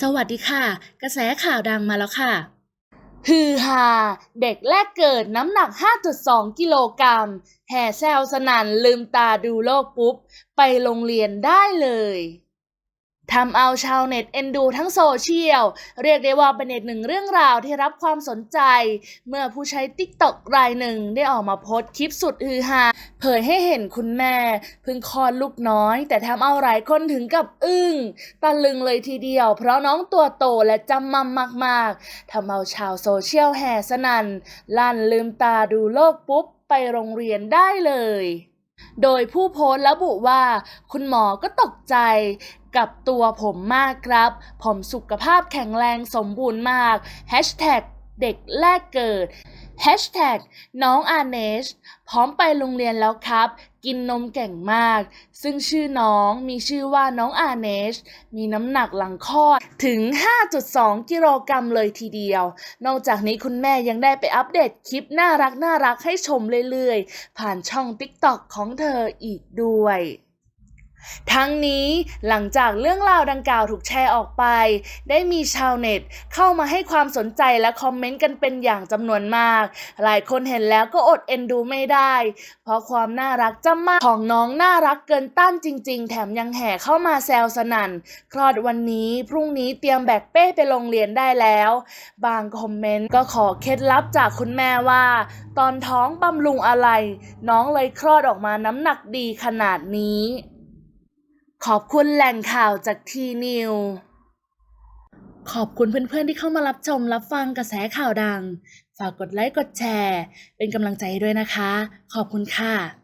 สวัสดีค่ะ กระแสข่าวดังมาแล้วค่ะ ฮือฮาเด็กแรกเกิดน้ำหนัก 5.2 กิโลกรัมแห่แซวสนั่นลืมตาดูโลกปุ๊บ ไปโรงเรียนได้เลย ทำเอาชาวเน็ตเอ็นดูทั้งโซเชียล เรียกได้ว่าเป็นอีกหนึ่งเรื่องราวที่รับความสนใจ เมื่อผู้ใช้ติ๊กต็อกรายหนึ่งได้ออกมาโพสต์คลิปสุดฮือฮาเผยให้เห็นคุณแม่เพิ่งคลอดลูกน้อย แต่ทำเอาหลายคนถึงกับอึ้งตะลึงเลยทีเดียว เพราะน้องตัวโตและจำมัมมากๆทำเอาชาวโซเชียลแห่สนัน่นลั่นลืมตาดูโลกปุ๊บไปโรงเรียนได้เลย โดยผู้โพสต์ระบุว่า คุณหมอก็ตกใจกับตัวผมมากครับ ผมสุขภาพแข็งแรงสมบูรณ์มาก เด็กแรกเกิด Hashtag น้องอาเนชพร้อมไปโรงเรียนแล้วครับ กินนมเก่งมาก ซึ่งชื่อน้องมีชื่อว่าน้องอาเนชมีน้ำหนักหลังคลอดถึง 5.2 กิโลกรัมเลยทีเดียว นอกจากนี้คุณแม่ยังได้ไปอัปเดตคลิปน่ารักน่ารักให้ชมเรื่อยๆ ผ่านช่อง TikTok ของเธออีกด้วย ทั้งนี้หลังจากเรื่องราวดังกล่าวถูกแชร์ออกไป ได้มีชาวเน็ต เข้ามาให้ความสนใจและคอมเมนต์กันเป็นอย่างจำนวนมาก หลายคนเห็นแล้วก็อดเอ็นดูไม่ได้ เพราะความน่ารักจำมากของน้องน่ารักเกินต้านจริง ๆ แถมยังแห่เข้ามาแซวสนั่น คลอดวันนี้พรุ่งนี้เตรียมแบกเป้ไปโรงเรียนได้แล้ว บางคอมเมนต์ก็ขอเคล็ดลับจากคุณแม่ว่า ตอนท้องบำรุงอะไร น้องเลยคลอดออกมาน้ำหนักดีขนาดนี้ ขอบคุณแหล่งข่าวจากทีนิว ขอบคุณเพื่อนๆที่เข้ามารับชมรับฟังกระแสข่าวดัง ฝากกดไลค์กดแชร์ เป็นกำลังใจด้วยนะคะ ขอบคุณค่ะ